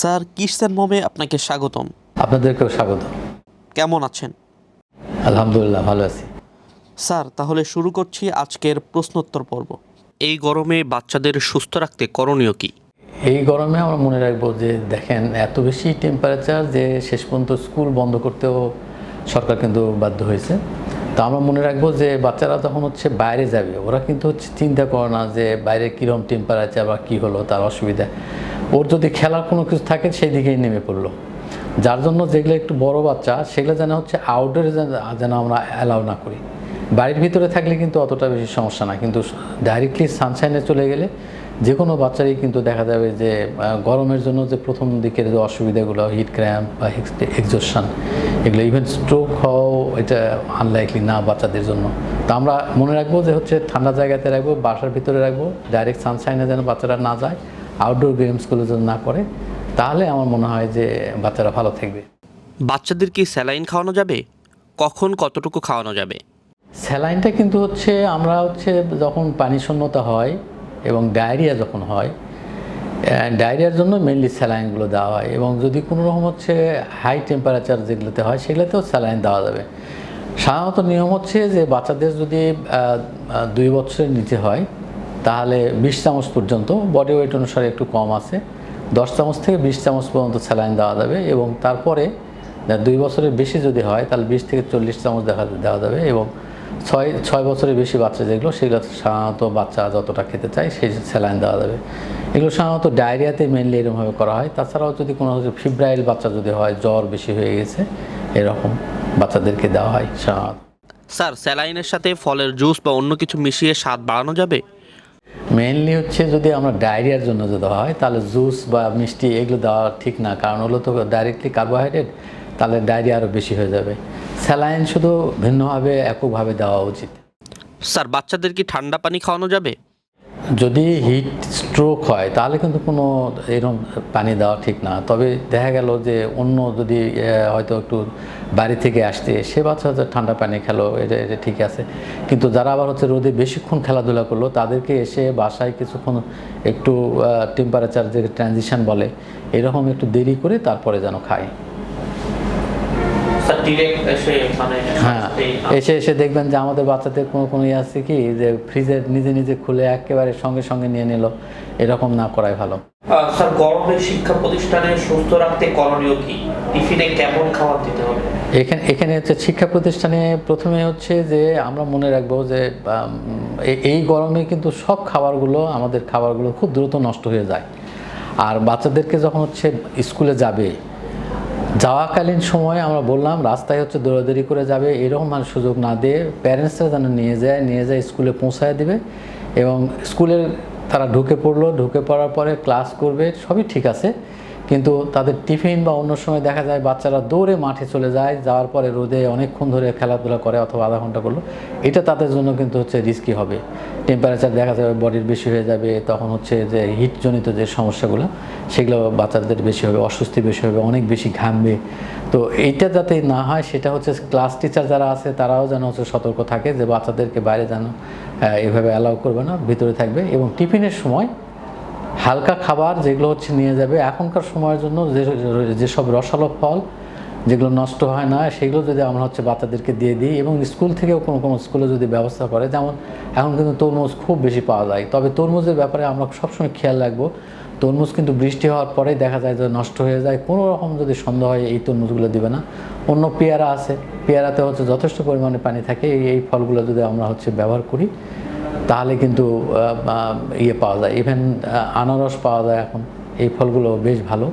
Sir কিসের মমে আপনাকে স্বাগতম? আপনাদেরকেও স্বাগত। কেমন আছেন? আলহামদুলিল্লাহ ভালো আছি। স্যার তাহলে শুরু করছি আজকের প্রশ্নোত্তর পর্ব। এই গরমে বাচ্চাদের সুস্থ রাখতে করণীয় কি? এই গরমে আমরা মনে রাখব যে দেখেন এত বেশি টেম্পারেচার যে শেষ পর্যন্ত স্কুল বন্ধ করতেও সরকার কিন্তু বাধ্য হয়েছে। তো আমরা মনে রাখব যে বাচ্চারা তখন হচ্ছে বাইরে যাবে। ওরা কিন্তু হচ্ছে চিন্তা করে না যে বাইরে কীরকম টেম্পারেচার বা কী হলো, তার অসুবিধা। ওর যদি খেলার কোনো কিছু থাকে, সেই দিকেই নেমে পড়ল। যার জন্য যেগুলো একটু বড় বাচ্চা, সেগুলো যেন হচ্ছে আউটডোরে যেন আমরা অ্যালাউ না করি। বাড়ির ভিতরে থাকলে কিন্তু অতটা বেশি সমস্যা না। কিন্তু ডাইরেক্টলি সানশাইনে চলে গেলে যে কোনো বাচ্চারই কিন্তু দেখা যাবে যে গরমের জন্য যে প্রথম দিকের যে অসুবিধাগুলো হিট ক্র্যাম্প বা এক্সজশন এগুলো ইভেন স্ট্রোক হওয়াও এটা আনলাইকলি না বাচ্চাদের জন্য। তো আমরা মনে রাখব যে হচ্ছে ঠান্ডা জায়গাতে রাখব বাসার ভিতরে রাখব ডাইরেক্ট সানশাইনে যেন বাচ্চারা না যায় আউটডোর গেমসগুলো যেন না করে তাহলে আমার মনে হয় যে বাচ্চারা ভালো থাকবে। বাচ্চাদের কি স্যালাইন খাওয়ানো যাবে? কখন কতটুকু খাওয়ানো যাবে? স্যালাইনটা কিন্তু হচ্ছে আমরা হচ্ছে যখন পানি শূন্যতা হয় এবং ডায়রিয়া যখন হয় ডায়রিয়ার জন্য মেনলি স্যালাইনগুলো দেওয়া হয় এবং যদি কোনো রকম হচ্ছে হাই টেম্পারেচার যেগুলোতে হয়, সেগুলোতেও স্যালাইন দেওয়া যাবে। সাধারণত নিয়ম হচ্ছে যে বাচ্চাদের যদি দুই বছরের নিচে হয়, তাহলে বিশ চামচ পর্যন্ত বডি ওয়েট অনুসারে একটু কম আছে, দশ চামচ থেকে বিশ চামচ পর্যন্ত স্যালাইন দেওয়া যাবে এবং তারপরে, দুই বছরের বেশি যদি হয়, তাহলে বিশ থেকে চল্লিশ চামচ দেখা, দেওয়া যাবে এবং ছয় ছয় বছরের বেশি বাচ্চা যেগুলো সেগুলো সাধারণত বাচ্চা যতটা খেতে চায় সেই স্যালাইন দেওয়া যাবে। এগুলো সাধারণত ডায়রিয়াতে মেনলি এরকমভাবে করা হয়। তাছাড়াও যদি কোনো ফিব্রাইল বাচ্চা যদি হয় জ্বর বেশি হয়ে গেছে এরকম বাচ্চাদেরকে দেওয়া হয় সাধারণত। স্যার স্যালাইনের সাথে ফলের জুস বা অন্য কিছু মিশিয়ে স্বাদ বাড়ানো যাবে? মেনলি হচ্ছে যদি আমরা ডায়রিয়ার জন্য যদি হয় তাহলে জুস বা মিষ্টি এগুলো দেওয়া ঠিক না। কারণ হলো তো ডাইরেক্টলি কার্বোহাইড্রেট তাহলে ডায়রিয়া আরও বেশি হয়ে যাবে। স্যালাইন শুধু ভিন্নভাবে এককভাবে দেওয়া উচিত। স্যার বাচ্চাদের কি ঠান্ডা পানি খাওয়ানো যাবে? যদি হিট স্ট্রোক হয় তাহলে কিন্তু কোনো এরকম পানি দেওয়া ঠিক না। তবে দেখা গেল যে অন্য যদি হয়তো একটু বাড়ি থেকে আসতে সে বাচ্চা হয়তো ঠান্ডা পানি খেলো এটা এটা ঠিক আছে। কিন্তু যারা আবার হচ্ছে রোদে বেশিক্ষণ খেলাধুলা করল তাদেরকে এসে বাসায় কিছুক্ষণ একটু টেম্পারেচার যে ট্রানজিশন বলে এরকম একটু দেরি করে তারপরে যেন খায়। হ্যাঁ এসে এসে দেখবেন যে আমাদের বাচ্চাদের কোনো কোনো ইয়ে আছে কি যে ফ্রিজের নিজে নিজে খুলে একেবারে সঙ্গে সঙ্গে নিয়ে নিল এরকম না করাই ভালো। স্যার গরমে শিক্ষা প্রতিষ্ঠানে সুস্থ রাখতে করণীয় কি? টিফিনে কেমন খাবার দিতে হবে? এখানে এখানে হচ্ছে শিক্ষা প্রতিষ্ঠানে প্রথমে হচ্ছে যে আমরা মনে রাখব যে এই- এই গরমে কিন্তু সব খাবারগুলো আমাদের খাবারগুলো খুব দ্রুত নষ্ট হয়ে যায়। আর বাচ্চাদেরকে যখন হচ্ছে স্কুলে যাবে যাওয়াকালীন সময়ে আমরা বললাম, রাস্তায় হচ্ছে দৌড়াদৌড়ি করে যাবে, এরকম আর সুযোগ না দিয়ে প্যারেন্টসরা যেন নিয়ে যায় নিয়ে যায় স্কুলে পৌঁছায় দিবে এবং স্কুলের তারা ঢুকে পড়ল, ঢুকে পড়ার পরে ক্লাস করবে, সবই ঠিক আছে। কিন্তু তাদের টিফিন বা অন্য সময় দেখা যায় বাচ্চারা দৌড়ে মাঠে চলে যায়, যাওয়ার পরে রোদে অনেকক্ষণ ধরে খেলাধুলা করে অথবা আধা ঘণ্টা করল। এটা তাদের জন্য কিন্তু হচ্ছে রিস্কি হবে। টেম্পারেচার দেখা যাবে বডির বেশি হয়ে যাবে, তখন হচ্ছে যে হিটজনিত যে সমস্যাগুলো, সেগুলো বাচ্চাদের বেশি হবে, অস্বস্তি বেশি হবে, অনেক বেশি ঘামবে। তো এইটা যাতে না হয়, সেটা হচ্ছে ক্লাস টিচার যারা আছে, তারাও যেন হচ্ছে সতর্ক থাকে যে বাচ্চাদেরকে বাইরে যেন এভাবে অ্যালাউ করবে না, ভিতরে থাকবে এবং টিফিনের সময় হালকা খাবার যেগুলো হচ্ছে নিয়ে যাবে। এখনকার সময়ের জন্য যে, যেসব রসালো ফল যেগুলো নষ্ট হয় না, সেগুলো যদি আমরা হচ্ছে বাচ্চাদেরকে দিয়ে দিই এবং স্কুল থেকেও কোনো কোনো স্কুলে যদি ব্যবস্থা করে, যেমন এখন কিন্তু তরমুজ খুব বেশি পাওয়া যায়। তবে তরমুজের ব্যাপারে আমরা সবসময় খেয়াল রাখব, তরমুজ কিন্তু বৃষ্টি হওয়ার পরেই দেখা যায় যে নষ্ট হয়ে যায়। কোনো রকম যদি সন্দেহ হয় এই তরমুজগুলো দিবে না। অন্য পেয়ারা আছে, পেয়ারাতে হচ্ছে যথেষ্ট পরিমাণে পানি থাকে, এই এই ফলগুলো যদি আমরা হচ্ছে ব্যবহার করি তাহলে কিন্তু ইয়ে পাওয়া যায়। ইভেন আনারস পাওয়া যায় এখন। এই ফলগুলো বেশ ভালো।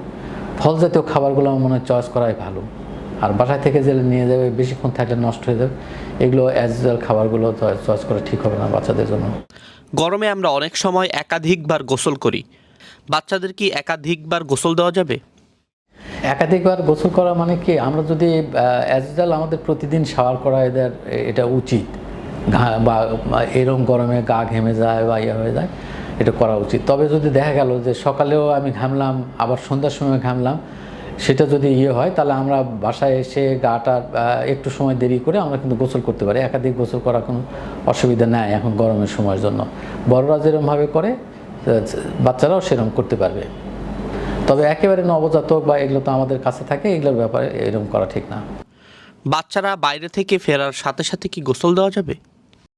ফল জাতীয় খাবারগুলো আমার মনে হয় চয়েস করাই ভালো। আর বাসায় থেকে যে নিয়ে যাবে বেশিক্ষণ থাকলে নষ্ট হয়ে যাবে এগুলো অ্যাজ ওয়েল খাবারগুলো চয়েস করা ঠিক হবে না বাচ্চাদের জন্য। গরমে আমরা অনেক সময় একাধিকবার গোসল করি। বাচ্চাদের কি একাধিকবার গোসল দেওয়া যাবে? একাধিকবার গোসল করা মানে কি? আমরা যদি অ্যাজ ওয়েল আমাদের প্রতিদিন শাওয়ার করা এদের এটা উচিত। বা এরম গরমে গা ঘেমে যায় বা ইয়ে হয়ে যায়, এটা করা উচিত। তবে যদি দেখা গেল যে সকালেও আমি ঘামলাম, আবার সন্ধ্যার সময় ঘামলাম, সেটা যদি ইয়ে হয়, তাহলে আমরা বাসায় এসে গাটা একটু সময় দেরি করে আমরা কিন্তু গোসল করতে পারি। একাধিক গোসল করা কোনো অসুবিধা নাই এখন গরমের সময়ের জন্য। বড়রা যেরমভাবে করে বাচ্চারাও সেরম করতে পারবে। তবে একেবারে নবজাতক বা এগুলো তো আমাদের কাছে থাকে, এগুলোর ব্যাপারে এরকম করা ঠিক না। বাচ্চারা বাইরে থেকে ফেরার সাথে সাথে কি গোসল দেওয়া যাবে?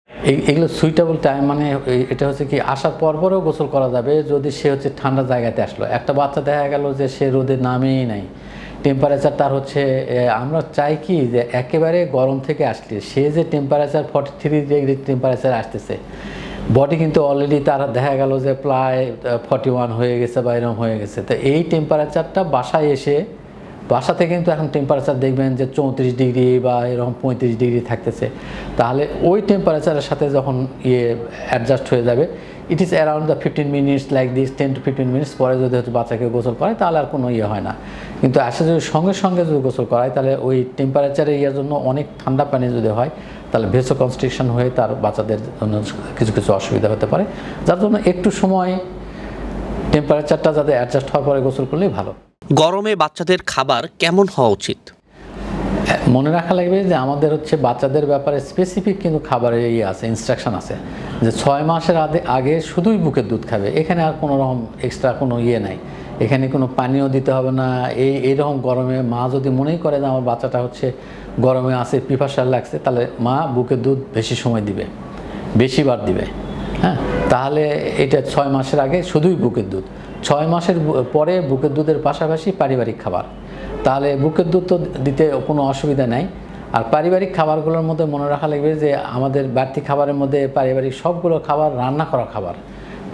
এই- এগুলো সুইটেবল টাইম মানে এটা হচ্ছে কি আসার পর পরেও গোসল করা যাবে যদি সে হচ্ছে ঠান্ডা জায়গাতে আসলো। একটা বাচ্চা দেখা গেল যে সে রোদে নামেই নাই। টেম্পারেচার তার হচ্ছে আমরা চাই কি যে একেবারে গরম থেকে আসলে সে যে temperature forty three degree temperature আসতেছে বডি কিন্তু অলরেডি তার দেখা গেল যে প্রায় ফর্টি ওয়ান হয়ে গেছে বা এরকম হয়ে গেছে। তো এই টেম্পারেচারটা বাসায় এসে বাসাতে কিন্তু এখন টেম্পারেচার দেখবেন যে চৌত্রিশ ডিগ্রি বা এরকম পঁয়ত্রিশ ডিগ্রি থাকতেছে। তাহলে ওই টেম্পারেচারের সাথে যখন ইয়ে অ্যাডজাস্ট হয়ে যাবে it is around the fifteen minutes like this ten to fifteen minutes পরে যদি হচ্ছে বাচ্চাকে গোসল করে তাহলে আর কোনো ইয়ে হয় না। কিন্তু আসে যদি সঙ্গে সঙ্গে যদি গোসল করায়, তাহলে ওই টেম্পারেচারের ইয়ের জন্য অনেক ঠান্ডা পানি যদি হয়, তাহলে ভেসো কনস্ট্রিকশন হয়ে তার বাচ্চাদের জন্য কিছু কিছু অসুবিধা হতে পারে। যার জন্য একটু সময় টেম্পারেচারটা যাতে অ্যাডজাস্ট হওয়ার পরে গোসল করলেই ভালো। গরমে বাচ্চাদের খাবার কেমন হওয়া উচিত? মনে রাখা লাগবে যে আমাদের হচ্ছে বাচ্চাদের ব্যাপারে স্পেসিফিক কিন্তু খাবারের ইয়ে আছে ইনস্ট্রাকশন আছে। যে ছয় মাসের আগে আগে শুধুই বুকের দুধ খাবে, এখানে আর কোনো রকম এক্সট্রা কোনো ইয়ে নাই। এখানে কোনো পানীয় দিতে হবে না, এই এইরকম গরমে মা যদি মনেই করে যে আমার বাচ্চাটা হচ্ছে গরমে আছে, পিপাসার লাগছে, তাহলে মা বুকের দুধ বেশি সময় দিবে, বেশিবার দিবে। হ্যাঁ তাহলে এটা ছয় মাসের আগে শুধুই বুকের দুধ। ছয় মাসের পরে বুকের দুধের পাশাপাশি পারিবারিক খাবার। তাহলে বুকের দুধ তো দিতে কোনো অসুবিধা নাই। আর পারিবারিক খাবারগুলোর মধ্যে মনে রাখা লাগবে যে, আমাদের বাড়তি খাবারের মধ্যে পারিবারিক সবগুলো খাবার রান্না করা খাবার।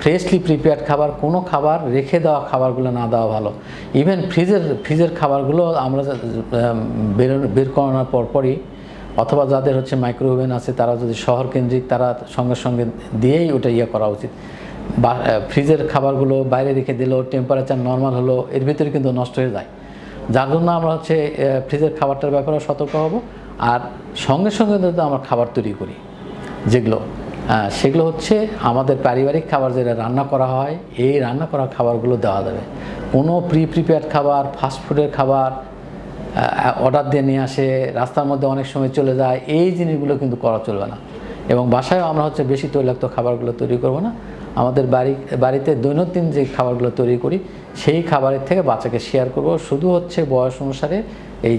ফ্রেশলি প্রিপেয়ার্ড খাবার, কোনো খাবার রেখে দেওয়া খাবারগুলো না দেওয়া ভালো। ইভেন ফ্রিজের ফ্রিজের খাবারগুলো আমরা বের বের করানোর পরপরই অথবা যাদের হচ্ছে মাইক্রোওভেন আছে, তারা যদি শহর কেন্দ্রিক, তারা সঙ্গে সঙ্গে দিয়েই ওটা ইয়ে করা উচিত। বা ফ্রিজের খাবারগুলো বাইরে রেখে দিলেও টেম্পারেচার নর্মাল হলো, এর ভিতরে কিন্তু নষ্ট হয়ে যায়। যার জন্য আমরা হচ্ছে ফ্রিজের খাবারটার ব্যাপারে সতর্ক হব, আর সঙ্গে সঙ্গে যদি আমরা খাবার তৈরি করি। যেগুলো সেগুলো হচ্ছে আমাদের পারিবারিক খাবার যেটা রান্না করা হয়, এই রান্না করা খাবারগুলো দেওয়া যাবে। কোনো প্রি প্রিপেয়ার্ড খাবার ফাস্টফুডের খাবার অর্ডার দিয়ে নিয়ে আসে, রাস্তার মধ্যে অনেক সময় চলে যায়, এই জিনিসগুলো কিন্তু করা চলবে না। এবং বাসায়ও আমরা হচ্ছে বেশি তৈলাক্ত খাবারগুলো তৈরি করব না। আমাদের বাড়ি, বাড়িতে দৈনন্দিন যে খাবারগুলো তৈরি করি, সেই খাবারের থেকে বাচ্চাকে শেয়ার করব। শুধু হচ্ছে বয়স অনুসারে এই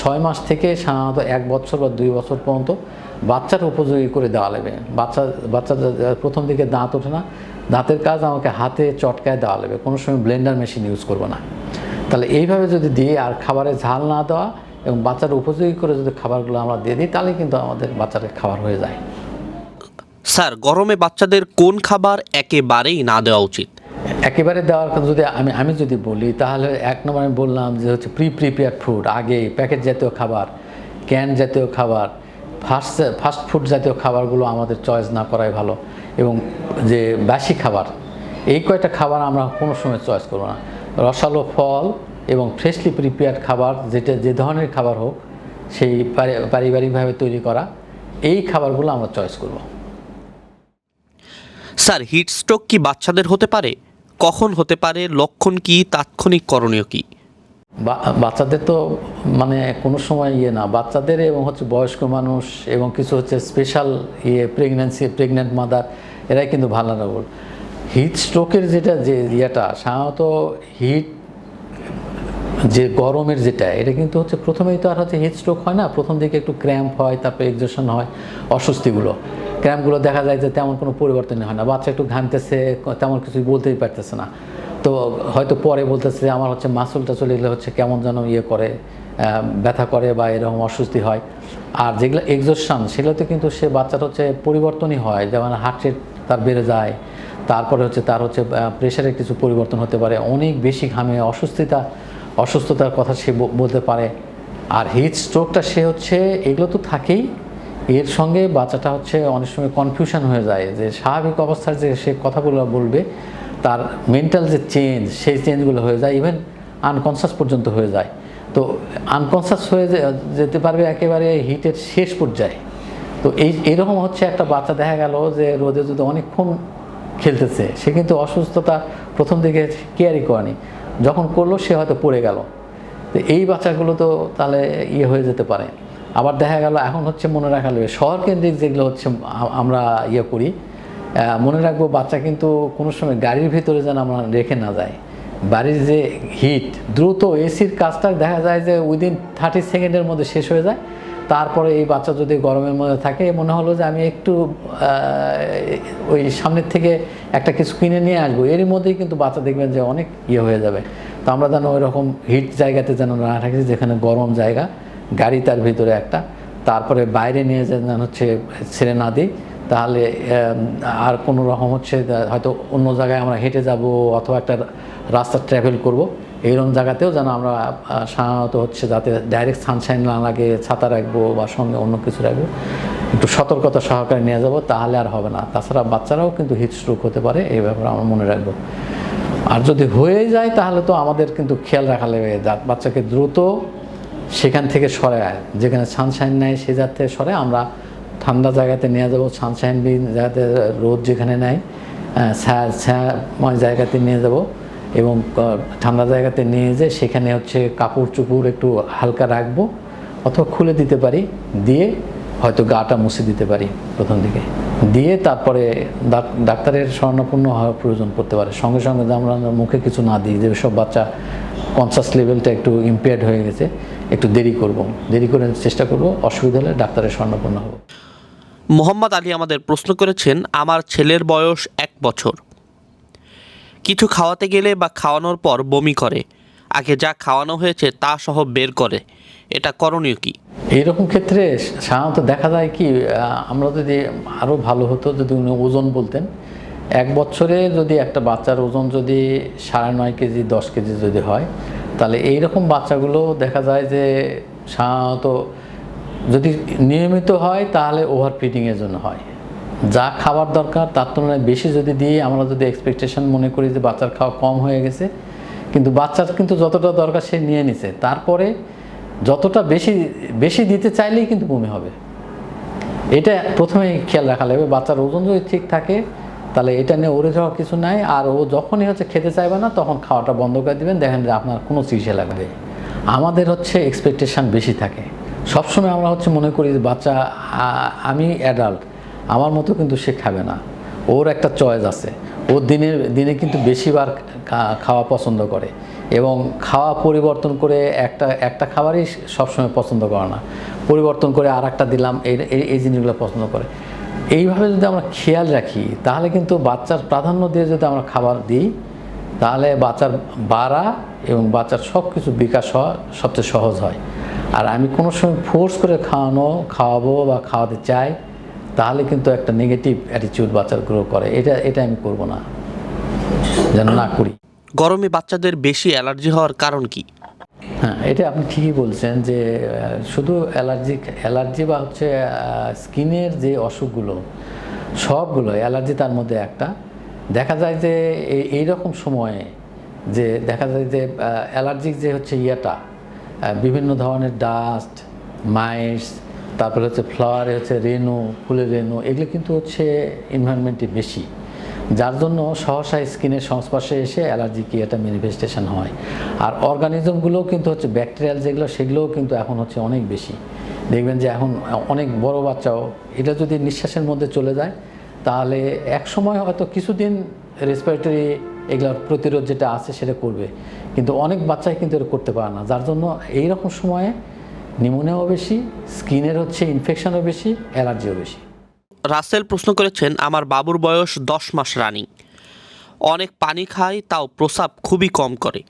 ছয় মাস থেকে সাধারণত এক বছর বা দুই বছর পর্যন্ত বাচ্চার উপযোগী করে দেওয়া লাগবে। বাচ্চা বাচ্চা প্রথম দিকে দাঁত ওঠে না দাঁতের কাজ আমাকে হাতে চটকায় দেওয়া লাগবে। কোনো সময় ব্লেন্ডার মেশিন ইউজ করব না। তাহলে এইভাবে যদি দিয়ে আর খাবারে ঝাল না দেওয়া এবং বাচ্চার উপযোগী করে যদি খাবারগুলো আমরা দিয়ে দিই তাহলে কিন্তু আমাদের বাচ্চাদের খাবার হয়ে যায়। স্যার গরমে বাচ্চাদের কোন খাবার একেবারেই না দেওয়া উচিত? একেবারে দেওয়ার কথা যদি আমি আমি যদি বলি তাহলে এক নম্বর আমি বললাম যে হচ্ছে প্রি প্রিপেয়ার ফুড আগে প্যাকেট জাতীয় খাবার ক্যান জাতীয় খাবার ফাস্ট ফাস্ট ফুড জাতীয় খাবারগুলো আমাদের চয়েস না করাই ভালো। এবং যে বাসি খাবার এই কয়টা খাবার আমরা কোনো সময় চয়েস করব না। রসালো ফল এবং ফ্রেশলি প্রিপেয়ার্ড খাবার যেটা যে ধরনের খাবার হোক সেই পারিবারিকভাবে তৈরি করা এই খাবারগুলো আমরা চয়েস করব। স্যার হিট স্ট্রোক কি বাচ্চাদের হতে পারে? কখন হতে পারে? লক্ষণ কি? তাৎক্ষণিক করণীয় কি? বাচ্চাদের তো মানে কোনো সময় ইয়ে না। বাচ্চাদের এবং হচ্ছে বয়স্ক মানুষ এবং কিছু হচ্ছে স্পেশাল ইয়ে প্রেগনেন্সি প্রেগনেন্ট মাদার এরাই কিন্তু ভালনারেবল হিট স্ট্রোকের যেটা যে ইয়েটা, সাধারণত হিট যে গরমের যেটা, এটা কিন্তু হচ্ছে প্রথমেই তো আর হচ্ছে হিট স্ট্রোক হয় না, প্রথম দিকে একটু ক্র্যাম্প হয়, তারপরে এক্সেশন হয়, অস্বস্তিগুলো। ক্র্যাম্পগুলো দেখা যায় যে তেমন কোনো পরিবর্তনই হয় না, বাচ্চা একটু ঘানতেছে তেমন কিছুই বলতেই পারতেছে না। তো হয়তো পরে বলতেছে যে আমার হচ্ছে মাসুলটা চলে গেলে হচ্ছে কেমন যেন ইয়ে করে ব্যথা করে বা এরকম অস্বস্তি হয়। আর যেগুলো এক্সোশন সেগুলোতে কিন্তু সে বাচ্চাটা হচ্ছে পরিবর্তনই হয়, যেমন হার্ট রেট তার বেড়ে যায়। তারপরে হচ্ছে তার হচ্ছে প্রেশারের কিছু পরিবর্তন হতে পারে। অনেক বেশি ঘামে অসুস্থতা অসুস্থতার কথা সে বলতে পারে। আর হিট স্ট্রোকটা সে হচ্ছে, এগুলো তো থাকেই। এর সঙ্গে বাচ্চাটা হচ্ছে অনেক সময় কনফিউশন হয়ে যায় যে স্বাভাবিক অবস্থার যে সে কথাগুলো বলবে, তার মেন্টাল যে চেঞ্জ সেই চেঞ্জগুলো হয়ে যায় ইভেন আনকনসাস পর্যন্ত হয়ে যায়। তো আনকনসাস হয়ে যেতে পারবে একেবারে হিটের শেষ পর্যায়ে। তো এই, এরকম হচ্ছে একটা বাচ্চা দেখা গেল যে রোদে যদি অনেকক্ষণ খেলতেছে, সে কিন্তু অসুস্থতা প্রথম দিকে কেয়ারই করেনি। যখন করল, সে হয়তো পড়ে গেল। তো এই বাচ্চাগুলো তো তাহলে ইয়ে হয়ে যেতে পারে। আবার দেখা গেল, এখন হচ্ছে মনে রাখা লাগবে শহর কেন্দ্রিক যেগুলো হচ্ছে আমরা ইয়ে করি মনে রাখব বাচ্চা কিন্তু কোনো সময় গাড়ির ভিতরে যেন আমরা রেখে না যায়। বাড়ির যে হিট দ্রুত এসির কাজটা দেখা যায় যে উইদিন থার্টি সেকেন্ডের মধ্যে শেষ হয়ে যায়। তারপরে এই বাচ্চা যদি গরমের মধ্যে থাকে, মনে হলো যে আমি একটু ওই সামনের থেকে একটা কিছু কিনে নিয়ে আসব। এরই মধ্যেই কিন্তু বাচ্চা দেখবেন যে অনেক ইয়ে হয়ে যাবে। তো আমরা যেন ওই রকম হিট জায়গাতে যেন না থাকি, যেখানে গরম জায়গা, গাড়ি তার ভিতরে একটা। তারপরে বাইরে নিয়ে যেন হচ্ছে ছেড়ে না দিই। তাহলে আর কোনো রকম হচ্ছে, হয়তো অন্য জায়গায় আমরা হেঁটে যাব অথবা একটা রাস্তা ট্রাভেল করব। এইরকম জায়গাতেও যেন আমরা সাধারণত হচ্ছে যাতে ডাইরেক্ট সানশাইন না লাগে ছাতা রাখব বা সঙ্গে অন্য কিছু রাখব, একটু সতর্কতা সহকারে নিয়ে যাব, তাহলে আর হবে না। তাছাড়া বাচ্চারাও কিন্তু হিট স্ট্রোক হতে পারে, এই ব্যাপারে আমরা মনে রাখব। আর যদি হয়ে যায়, তাহলে তো আমাদের কিন্তু খেয়াল রাখা লাগবে বাচ্চাকে দ্রুত সেখান থেকে সরায় যেখানে সানশাইন নেয় সে যাতে সরে, আমরা ঠান্ডা জায়গাতে নিয়ে যাব সানশাইন বিন জায়গাতে রোদ যেখানে নেয় ছায়া ছায়াময় জায়গাতে নিয়ে যাব। এবং ঠান্ডা জায়গাতে নিয়ে যে সেখানে হচ্ছে কাপড় চুপড় একটু হালকা রাখব অথবা খুলে দিতে পারি, দিয়ে হয়তো গাটা মুছে দিতে পারি প্রথম দিকে। দিয়ে তারপরে ডাক্তারের স্বর্ণপূর্ণ হওয়ার প্রয়োজন পড়তে পারে। সঙ্গে সঙ্গে আমরা মুখে কিছু না দিই যেসব বাচ্চা কনসাস লেভেলটা একটু ইম্পেয়ার্ড হয়ে গেছে, একটু দেরি করব। দেরি করে চেষ্টা করব, অসুবিধা হলে ডাক্তারের স্বর্ণপূর্ণ হব। মোহাম্মদ আলী আমাদের প্রশ্ন করেছেন, আমার ছেলের বয়স এক বছর। কিছু খাওয়াতে গেলে বা খাওয়ানোর পর বমি করে। আগে যা খাওয়ানো হয়েছে তা সহ বের করে। এটা করণীয় কি? এইরকম ক্ষেত্রে সাধারণত দেখা যায় কি আমরা যদি আরও ভালো হতো, যদি উনি ওজন বলতেন, এক বছরে যদি একটা বাচ্চার ওজন যদি সাড়ে নয় কেজি, দশ কেজি যদি হয়, তাহলে এই রকম বাচ্চাগুলো দেখা যায় যে সাধারণত যদি নিয়মিত হয়, তাহলে ওভার ফিটিংয়ের জন্য হয়। যা খাবার দরকার, তার তুলনায় বেশি যদি দিই, আমরা যদি এক্সপেকটেশন মনে করি যে বাচ্চার খাওয়া কম হয়ে গেছে, কিন্তু বাচ্চার কিন্তু যতটা দরকার সে নিয়ে নিছে। তারপরে যতটা বেশি বেশি দিতে চাইলেই কিন্তু বমি হবে। এটা প্রথমেই খেয়াল রাখা লাগবে, বাচ্চার ওজন যদি ঠিক থাকে, তাহলে এটা নিয়ে ওরে যাওয়ার কিছু নাই। আর ও যখনই হচ্ছে খেতে চাইবে না, তখন খাওয়াটা বন্ধ করে দিবেন। দেখেন যে আপনার কোনো চিকিৎসা লাগবে। আমাদের হচ্ছে এক্সপেকটেশন বেশি থাকে। সবসময় আমরা হচ্ছে মনে করি যে বাচ্চা আমি অ্যাডাল্ট আমার মতো কিন্তু সে খাবে না। ওর একটা চয়েস আছে। ও দিনের, দিনে কিন্তু বেশিবার খাওয়া পছন্দ করে এবং খাওয়া পরিবর্তন করে একটা একটা খাবারই সবসময় পছন্দ করে না। পরিবর্তন করে আর একটা দিলাম, এই, এই- জিনিসগুলো পছন্দ করে। এইভাবে যদি আমরা খেয়াল রাখি, তাহলে কিন্তু বাচ্চার প্রাধান্য দিয়ে যদি আমরা খাবার দিই, তাহলে বাচ্চার বাড়া এবং বাচ্চার সব কিছু বিকাশ হওয়া সবচেয়ে সহজ হয়। আর আমি কোনো সময় ফোর্স করে খাওয়ানো, খাওয়াবো বা খাওয়াতে চাই তাহলে কিন্তু একটা নেগেটিভ অ্যাটিচিউড বাচ্চার গ্রো করে। এটা এটা আমি করব না। যেন না করি। গরমে বাচ্চাদের বেশি অ্যালার্জি হওয়ার কারণ কি? হ্যাঁ এটা আপনি ঠিকই বলছেন যে শুধু অ্যালার্জি অ্যালার্জি বা হচ্ছে স্কিনের যে অসুখগুলো সবগুলো অ্যালার্জি তার মধ্যে একটা। দেখা যায় যে এই রকম সময়ে যে দেখা যায় যে অ্যালার্জিক যে হচ্ছে ইয়েটা বিভিন্ন ধরনের ডাস্ট মাইস তারপরে হচ্ছে ফ্লাওয়ারে হচ্ছে রেনু ফুলের রেনু এগুলো কিন্তু হচ্ছে এনভায়রনমেন্টে বেশি। যার জন্য সহসা স্কিনের সংস্পর্শে এসে অ্যালার্জি কি একটা ম্যানিফেস্টেশন হয়। আর অর্গানিজমগুলোও কিন্তু হচ্ছে ব্যাকটেরিয়াল যেগুলো, সেগুলোও কিন্তু এখন হচ্ছে অনেক বেশি। দেখবেন যে এখন অনেক বড় বাচ্চাও এটা যদি নিঃশ্বাসের মধ্যে চলে যায়, তাহলে এক সময় হয়তো কিছুদিন রেসপিরেটরি এগুলোর প্রতিরোধ যেটা আছে সেটা করবে। কিন্তু অনেক বাচ্চাই কিন্তু এটা করতে পারে না। যার জন্য এই রকম সময়ে নিমোনিয়াও বেশি স্কিনের হচ্ছে ইনফেকশনও বেশি অ্যালার্জিও বেশি। রাসেল প্রশ্ন করেছেন আমার বাবুর বয়স দশ মাস রানিং। অনেক পানি খায় তাও প্রসাব খুবই কম করে।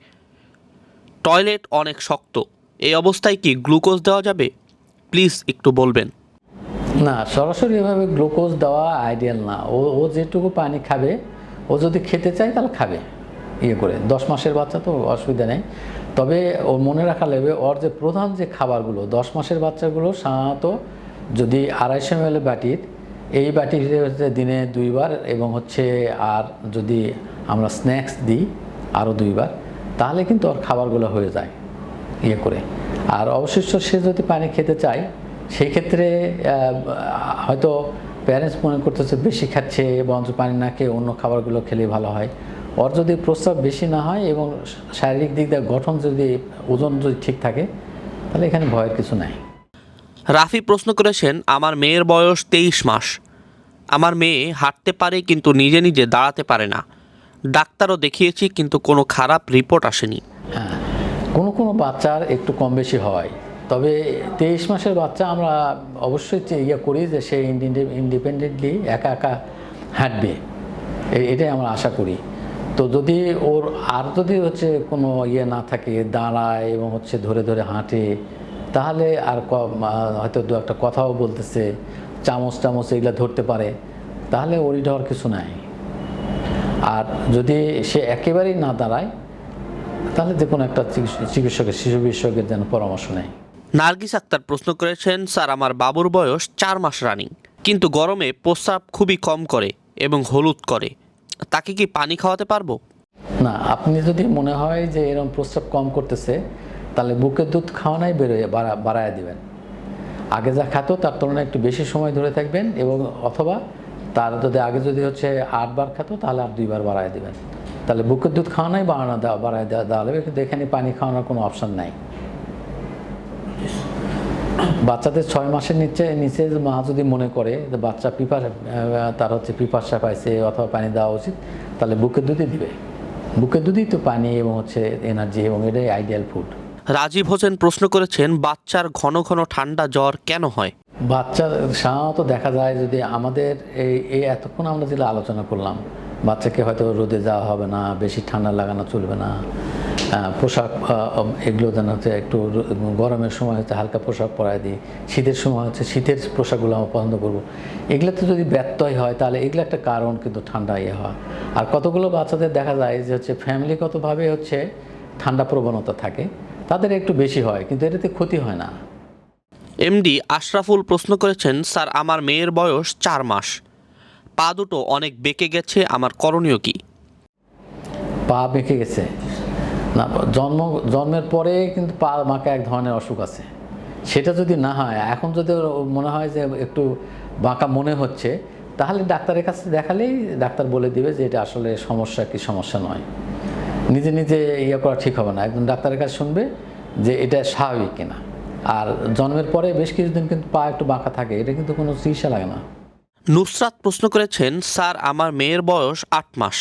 টয়লেট অনেক শক্ত। এই অবস্থায় কি গ্লুকোজ দেওয়া যাবে? প্লিজ একটু বলবেন। না সরাসরি এভাবে গ্লুকোজ দেওয়া আইডিয়াল না। ও ও যেটুকু পানি খাবে ও যদি খেতে চায় তাহলে খাবে। ইয়ে করে। দশ মাসের বাচ্চা তো অসুবিধা নেই। তবে ওর মনে রাখা লাগবে, ওর যে প্রধান যে খাবারগুলো, দশ মাসের বাচ্চাগুলো সাধারণত যদি আড়াইশো এম বাটির এই বাটির হচ্ছে দিনে দুইবার এবং হচ্ছে আর যদি আমরা স্ন্যাক্স দিই আরও দুইবার, তাহলে কিন্তু ওর খাবারগুলো হয়ে যায় ইয়ে করে। আর অবশিষ্ট সে যদি পানি খেতে চায় সেই ক্ষেত্রে হয়তো প্যারেন্টস মনে করতেছে বেশি খাচ্ছে বঞ্চ পানি না খেয়ে অন্য খাবারগুলো খেলে ভালো হয়। ওর যদি প্রস্রাব বেশি না হয় এবং শারীরিক দিক দিয়ে গঠন যদি ওজন যদি ঠিক থাকে তাহলে এখানে ভয়ের কিছু নাই। রাফি প্রশ্ন করেছেন আমার মেয়ের বয়স তেইশ মাস। আমার মেয়ে হাঁটতে পারে কিন্তু নিজে নিজে দাঁড়াতে পারে না। ডাক্তারও দেখিয়েছি কিন্তু কোনো খারাপ রিপোর্ট আসেনি। হ্যাঁ কোনো কোনো বাচ্চার একটু কম বেশি হয়। তবে তেইশ মাসের বাচ্চা আমরা অবশ্যই ইয়ে করি যে সে ইন্ডিপেন্ডেন্টলি একা একা হাঁটবে। এটাই আমরা আশা করি। তো যদি ওর আর যদি হচ্ছে কোনো ইয়ে না থাকে, দাঁড়ায় এবং হচ্ছে ধরে ধরে হাঁটে, তাহলে আর হয়তো দু একটা কথাও বলতেছে, চামচ টামচ এগুলো ধরতে পারে, তাহলে ওরি হওয়ার কিছু নাই। আর যদি সে একেবারেই না দাঁড়ায়, তাহলে যে কোনো একটা চিকিৎসকের, শিশু বিশেষজ্ঞের যেন পরামর্শ নেয়। নার্গিস আক্তার প্রশ্ন করেছেন, স্যার, আমার বাবুর বয়স চার মাস রানিং, কিন্তু গরমে প্রস্রাব খুবই কম করে এবং হলুদ করে। তাকে কি পানি খাওয়াতে পারব? না, আপনি যদি মনে হয় যে এরকম প্রস্রাব কম করতেছে, তাহলে বুকের দুধ খাওয়ানাই বেরোয় বাড়া বাড়ায় দিবেন। আগে যা খাতো তার তুলনায় একটু বেশি সময় ধরে থাকবেন এবং অথবা তার যদি আগে যদি হচ্ছে আটবার খাতো তাহলে আর দুইবার বাড়ায় দিবেন। তাহলে বুকের দুধ খাওয়ানাই বাড়ানো দেওয়া বাড়ায় দেওয়া দেওয়া হবে কিন্তু পানি খাওয়ানোর কোনো অপশন নাই। বাচ্চাদের ছয় মাসের নিচে নিচে মা যদি মনে করে যে বাচ্চা পিপার তার হচ্ছে পিপাসা পাইছে অথবা পানি দেওয়া উচিত তাহলে বুকের দুধই দিবে। বুকের দুধই তো পানি এবং হচ্ছে এনার্জি এবং এটাই আইডিয়াল ফুড রাজীব হোসেন প্রশ্ন করেছেন বাচ্চার ঘন ঘন ঠান্ডা জ্বর কেন হয়? বাচ্চা সাধারণত দেখা যায় যদি আমাদের এই এই এতক্ষণ আমরা যেটা আলোচনা করলাম বাচ্চাকে হয়তো রোদে যাওয়া হবে না, বেশি ঠান্ডা লাগানো চলবে না। পোশাক এগুলো যেন হচ্ছে একটু গরমের সময় হচ্ছে হালকা পোশাক পরায় দিই। শীতের সময় হচ্ছে শীতের পোশাকগুলো আমরা পছন্দ করব। এগুলোতে যদি ব্যত্যয় হয় তাহলে এগুলো একটা কারণ কিন্তু ঠান্ডা ইয়ে হওয়া। আর কতগুলো বাচ্চাদের দেখা যায় যে হচ্ছে ফ্যামিলিগতভাবে হচ্ছে ঠান্ডা প্রবণতা থাকে, তাদের একটু বেশি হয়, কিন্তু এটাতে ক্ষতি হয় না। এমডি আশরাফুল প্রশ্ন করেছেন, স্যার, আমার মেয়ের বয়স চার মাস। পা দুটো অনেক বেঁকে গেছে, আমার করণীয় কি? পা বেঁকে গেছে। না, জন্ম, জন্মের পরে কিন্তু পা মাকে এক ধরনের অসুখ আছে। সেটা যদি না হয়, এখন যদি মনে হয় যে একটু বাঁকা মনে হচ্ছে, তাহলে ডাক্তারের কাছে দেখালেই ডাক্তার বলে দিবে যে এটা আসলে সমস্যা কি সমস্যা নয়। নিজে নিজে ইয়ে করা ঠিক হবে না। একজন ডাক্তারের কাছে শুনবে যে এটা স্বাভাবিক কিনা। আর জন্মের পরে বেশ কিছুদিন কিন্তু পা একটু বাঁকা থাকে, এটা কিন্তু কোনো চিকিৎসা লাগে না। নুসরাত প্রশ্ন করেছেন, স্যার, আমার মেয়ের বয়স আট মাস।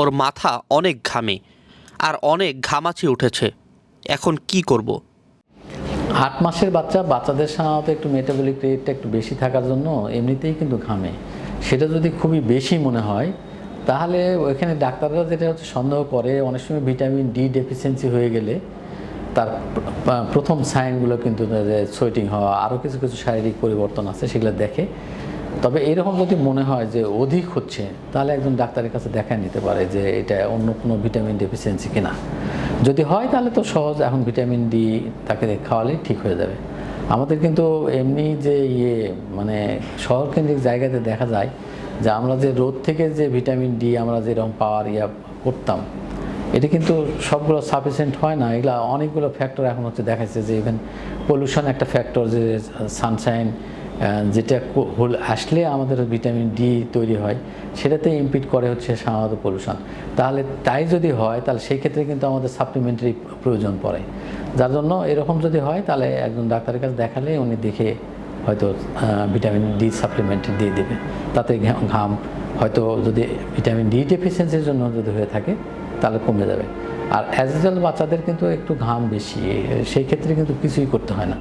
ওর মাথা অনেক ঘামে আর অনেক ঘামাচি উঠেছে। এখন কি করব। আট মাসের বাচ্চা, বাচ্চাদের সাধারণত একটু মেটাবলিক রেটটা একটু বেশি থাকার জন্য এমনিতেই কিন্তু ঘামে। সেটা যদি খুবই বেশি মনে হয়, তাহলে ওইখানে ডাক্তাররা যেটা হচ্ছে সন্দেহ করে, অনেক সময় ভিটামিন ডি ডেফিসিয়েন্সি হয়ে গেলে তার প্রথম সাইনগুলো কিন্তু সোয়েটিং হওয়া আরও কিছু কিছু শারীরিক পরিবর্তন আছে সেগুলো দেখে তবে এরকম যদি মনে হয় যে অধিক হচ্ছে, তাহলে একজন ডাক্তারের কাছে দেখা নিতে পারে যে এটা অন্য কোনো ভিটামিন ডেফিসিয়েন্সি কিনা। যদি হয়, তাহলে তো সহজ, এখন ভিটামিন ডি তাকে খাওয়ালেই ঠিক হয়ে যাবে। আমাদের কিন্তু এমনি যে ইয়ে মানে শহরকেন্দ্রিক জায়গাতে দেখা যায় যে আমরা যে রোদ থেকে যে ভিটামিন ডি আমরা যেরকম পাওয়ার ইয়া করতাম, এটা কিন্তু সবগুলো সাফিসিয়েন্ট হয় না। এগুলো অনেকগুলো ফ্যাক্টর এখন হচ্ছে দেখাচ্ছে যে ইভেন পলিউশন একটা ফ্যাক্টর যে সানশাইন যেটা আসলে আমাদের ভিটামিন ডি তৈরি হয়, সেটাতে ইম্পিট করে হচ্ছে সাধারণত পলিউশন তাহলে তাই যদি হয়, তাহলে সেই ক্ষেত্রে কিন্তু আমাদের সাপ্লিমেন্টারি প্রয়োজন পড়ে। যার জন্য এরকম যদি হয়, তাহলে একজন ডাক্তারের কাছে দেখালে উনি দেখে হয়তো ভিটামিন ডি সাপ্লিমেন্ট দিয়ে দেবে। তাতে ঘাম হয়তো যদি ভিটামিন ডি ডেফিসিয়েন্সির জন্য যদি হয়ে থাকে, তাহলে কমে যাবে। আর অ্যাজ বাচ্চাদের কিন্তু একটু ঘাম বেশি সেই ক্ষেত্রে কিন্তু কিছুই করতে হয় না।